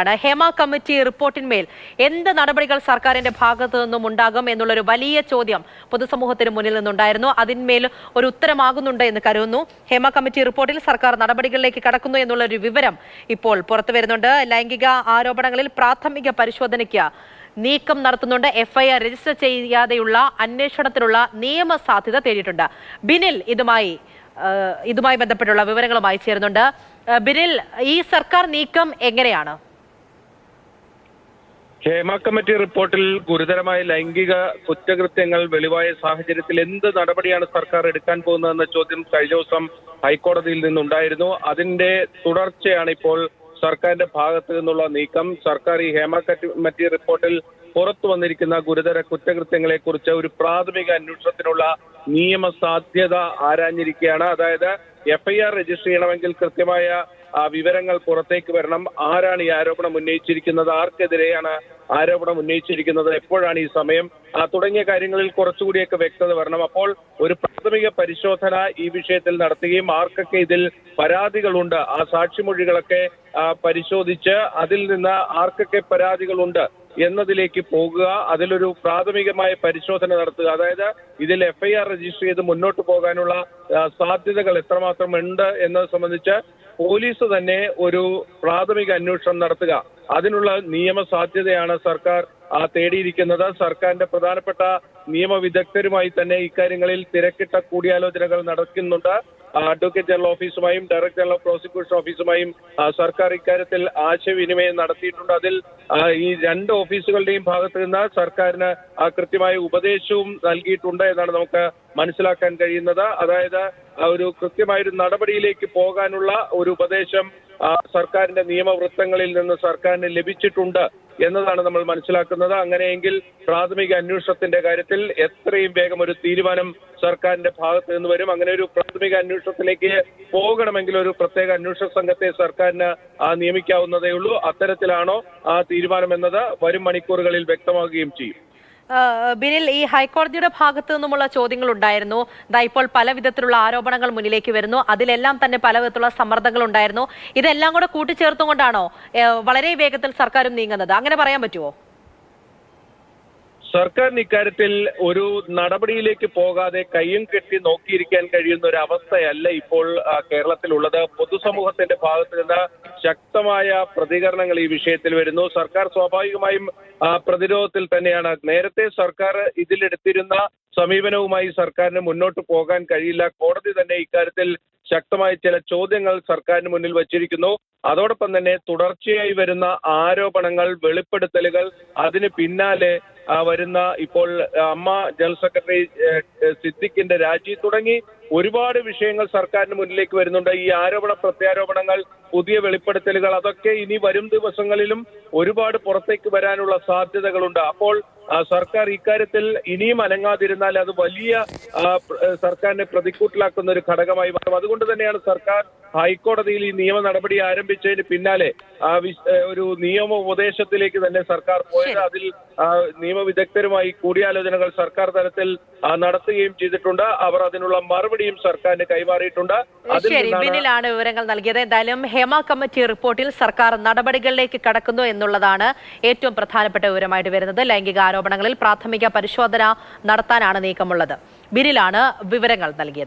ആണ് ഹേമ കമ്മിറ്റി റിപ്പോർട്ടിന്മേൽ എന്ത് നടപടികൾ സർക്കാരിന്റെ ഭാഗത്തു നിന്നും ഉണ്ടാകും എന്നുള്ളൊരു വലിയ ചോദ്യം പൊതുസമൂഹത്തിന് മുന്നിൽ നിന്നുണ്ടായിരുന്നു. അതിന്മേൽ ഒരു ഉത്തരമാകുന്നുണ്ട് എന്ന് കരുതുന്നു. ഹേമ കമ്മിറ്റി റിപ്പോർട്ടിൽ സർക്കാർ നടപടികളിലേക്ക് കടക്കുന്നു എന്നുള്ളൊരു വിവരം ഇപ്പോൾ പുറത്തു വരുന്നുണ്ട്. ലൈംഗിക ആരോപണങ്ങളിൽ പ്രാഥമിക പരിശോധനയ്ക്ക് നീക്കം നടത്തുന്നുണ്ട്. എഫ്ഐആർ രജിസ്റ്റർ ചെയ്യാതെയുള്ള അന്വേഷണത്തിനുള്ള നിയമസാധ്യത തേടിയിട്ടുണ്ട്. ബിനിൽ ഇതുമായി ഇതുമായി ബന്ധപ്പെട്ടുള്ള വിവരങ്ങളുമായി ചേരുന്നുണ്ട്. ബിനിൽ ഈ സർക്കാർ നീക്കം എങ്ങനെയാണ്? ഹേമ കമ്മിറ്റി റിപ്പോർട്ടിൽ ഗുരുതരമായ ലൈംഗിക കുറ്റകൃത്യങ്ങൾ വെളിവായ സാഹചര്യത്തിൽ എന്ത് നടപടിയാണ് സർക്കാർ എടുക്കാൻ പോകുന്നതെന്ന ചോദ്യം കഴിഞ്ഞ ദിവസം ഹൈക്കോടതിയിൽ നിന്നുണ്ടായിരുന്നു. അതിന്റെ തുടർച്ചയാണ് ഇപ്പോൾ സർക്കാരിന്റെ ഭാഗത്തു നിന്നുള്ള നീക്കം. സർക്കാർ ഈ ഹേമ കമ്മിറ്റി റിപ്പോർട്ടിൽ പുറത്തു വന്നിരിക്കുന്ന ഗുരുതര കുറ്റകൃത്യങ്ങളെ കുറിച്ച് ഒരു പ്രാഥമിക അന്വേഷണത്തിനുള്ള നിയമസാധ്യത ആരാഞ്ഞിരിക്കുകയാണ്. അതായത് എഫ്ഐആർ രജിസ്റ്റർ ചെയ്യണമെങ്കിൽ കൃത്യമായ ആ, വിവരങ്ങൾ പുറത്തേക്ക് വരണം. ആരാണ് ഈ ആരോപണം ഉന്നയിച്ചിരിക്കുന്നത്? ആർക്കെതിരെയാണ് ആരോപണം ഉന്നയിച്ചിരിക്കുന്നത്? എപ്പോഴാണ് ഈ സമയം? തുടങ്ങിയ കാര്യങ്ങളിൽ കുറച്ചുകൂടിയൊക്കെ വ്യക്തത വരണം. അപ്പോൾ ഒരു പ്രാഥമിക പരിശോധന ഈ വിഷയത്തിൽ നടത്തുകയും ആർക്കൊക്കെ ഇതിൽ പരാതികളുണ്ട് ആ സാക്ഷിമൊഴികളൊക്കെ പരിശോധിച്ച് അതിൽ നിന്ന് ആർക്കൊക്കെ പരാതികളുണ്ട് എന്നതിലേക്ക് പോകുക അതിലൊരു പ്രാഥമികമായ പരിശോധന നടത്തുക. അതായത് ഇതിൽ എഫ്ഐആർ രജിസ്റ്റർ ചെയ്ത് മുന്നോട്ട് പോകാനുള്ള സാധ്യതകൾ എത്രമാത്രം ഉണ്ട് എന്നത് സംബന്ധിച്ച് പോലീസ് തന്നെ ഒരു പ്രാഥമിക അന്വേഷണം നടത്തുക. അതിനുള്ള നിയമ സാധ്യതയാണ് സർക്കാർ തേടിയിരിക്കുന്നത് സർക്കാരിന്റെ പ്രധാനപ്പെട്ട നിയമവിദഗ്ധരുമായി തന്നെ ഇക്കാര്യങ്ങളിൽ തിരക്കിട്ട കൂടിയാലോചനകൾ നടക്കുന്നുണ്ട്. അഡ്വക്കേറ്റ് ജനറൽ ഓഫീസുമായും ഡയറക്ടർ ജനറൽ പ്രോസിക്യൂഷൻ ഓഫീസുമായും സർക്കാർ ഇക്കാര്യത്തിൽ ആശയവിനിമയം നടത്തിയിട്ടുണ്ട്. അതിൽ ഈ രണ്ട് ഓഫീസുകളുടെയും ഭാഗത്ത് നിന്ന് സർക്കാരിന് കൃത്യമായ ഉപദേശവും നൽകിയിട്ടുണ്ട് എന്നാണ് നമുക്ക് മനസ്സിലാക്കാൻ കഴിയുന്നത്. അതായത് ഒരു കൃത്യമായ ഒരു നടപടിയിലേക്ക് പോകാനുള്ള ഒരു ഉപദേശം സർക്കാരിന്റെ നിയമവൃത്തങ്ങളിൽ നിന്ന് സർക്കാരിന് ലഭിച്ചിട്ടുണ്ട്. എന്നതാണ് നമ്മൾ മനസ്സിലാക്കുന്നത്. അങ്ങനെയെങ്കിൽ പ്രാഥമിക അന്വേഷണത്തിന്റെ കാര്യത്തിൽ എത്രയും വേഗം ഒരു തീരുമാനം സർക്കാരിന്റെ ഭാഗത്ത് നിന്ന് വരും. അങ്ങനെ ഒരു പ്രാഥമിക അന്വേഷണത്തിലേക്ക് പോകണമെങ്കിൽ ഒരു പ്രത്യേക അന്വേഷണ സംഘത്തെ സർക്കാരിന് നിയമിക്കാവുന്നതേ ഉള്ളൂ. അത്തരത്തിലാണോ ആ തീരുമാനം എന്നത് വരും മണിക്കൂറുകളിൽ വ്യക്തമാകുകയും ചെയ്യും. ബിനിൽ ഈ ഹൈക്കോടതിയുടെ ഭാഗത്തു നിന്നുമുള്ള ചോദ്യങ്ങൾ ഉണ്ടായിരുന്നു ദാ ഇപ്പോൾ പല വിധത്തിലുള്ള ആരോപണങ്ങൾ മുന്നിലേക്ക് വരുന്നു. അതിലെല്ലാം തന്നെ പല വിധത്തിലുള്ള സമ്മർദ്ദങ്ങൾ ഉണ്ടായിരുന്നു. ഇതെല്ലാം കൂടെ കൂട്ടിച്ചേർത്തുകൊണ്ടാണോ വളരെ വേഗത്തിൽ സർക്കാരും നീങ്ങുന്നത്? അങ്ങനെ പറയാൻ പറ്റുമോ സർക്കാരിന് ഇക്കാര്യത്തിൽ ഒരു നടപടിയിലേക്ക് പോകാതെ കയ്യും കെട്ടി നോക്കിയിരിക്കാൻ കഴിയുന്ന ഒരു അവസ്ഥയല്ല ഇപ്പോൾ കേരളത്തിലുള്ളത്. പൊതുസമൂഹത്തിന്റെ ഭാഗത്ത് നിന്ന് ശക്തമായ പ്രതികരണങ്ങൾ ഈ വിഷയത്തിൽ വരുന്നു. സർക്കാർ സ്വാഭാവികമായും പ്രതിരോധത്തിൽ തന്നെയാണ്. നേരത്തെ സർക്കാർ ഇതിലെടുത്തിരുന്ന സമീപനവുമായി സർക്കാരിന് മുന്നോട്ട് പോകാൻ കഴിയില്ല. കോടതി തന്നെ ഇക്കാര്യത്തിൽ ശക്തമായ ചില ചോദ്യങ്ങൾ സർക്കാരിന് മുന്നിൽ വച്ചിരിക്കുന്നു. അതോടൊപ്പം തന്നെ തുടർച്ചയായി വരുന്ന ആരോപണങ്ങൾ വെളിപ്പെടുത്തലുകൾ അതിന് പിന്നാലെ വരുന്ന ഇപ്പോൾ അമ്മ ജനറൽ സെക്രട്ടറി സിദ്ദിഖിന്റെ രാജി തുടങ്ങി. ഒരുപാട് വിഷയങ്ങൾ സർക്കാരിന് മുന്നിലേക്ക് വരുന്നുണ്ട്. ഈ ആരോപണ പ്രത്യാരോപണങ്ങൾ പുതിയ വെളിപ്പെടുത്തലുകൾ അതൊക്കെ ഇനി വരും ദിവസങ്ങളിലും ഒരുപാട് പുറത്തേക്ക് വരാനുള്ള സാധ്യതകളുണ്ട്. അപ്പോൾ സർക്കാർ ഇക്കാര്യത്തിൽ ഇനിയും അനങ്ങാതിരുന്നാൽ അത് വലിയ സർക്കാരിനെ പ്രതിക്കൂട്ടിലാക്കുന്ന ഒരു ഘടകമായി മാറും. അതുകൊണ്ട് തന്നെയാണ് സർക്കാർ ഹൈക്കോടതിയിൽ ഈ നിയമ നടപടി ആരംഭിച്ചതിന് പിന്നാലെ ഒരു നിയമ ഉപദേശത്തിലേക്ക് തന്നെ സർക്കാർ പോയത്. അതിൽ നിയമവിദഗ്ധരുമായി കൂടിയാലോചനകൾ സർക്കാർ തലത്തിൽ നടത്തുകയും ചെയ്തിട്ടുണ്ട്. അവർ അതിനുള്ള മറുപടിയും സർക്കാരിന് കൈമാറിയിട്ടുണ്ട്. ശരി. ബിനിലാണ് വിവരങ്ങൾ നൽകിയത്. എന്തായാലും ഹേമ കമ്മിറ്റി റിപ്പോർട്ടിൽ സർക്കാർ നടപടികളിലേക്ക് കടക്കുന്നു എന്നുള്ളതാണ് ഏറ്റവും പ്രധാനപ്പെട്ട വിവരമായിട്ട് വരുന്നത്. ലൈംഗിക ആരോപണങ്ങളിൽ പ്രാഥമിക പരിശോധന നടത്താനാണ് നീക്കമുള്ളത്. ബിനിലാണ് വിവരങ്ങൾ നൽകിയത്.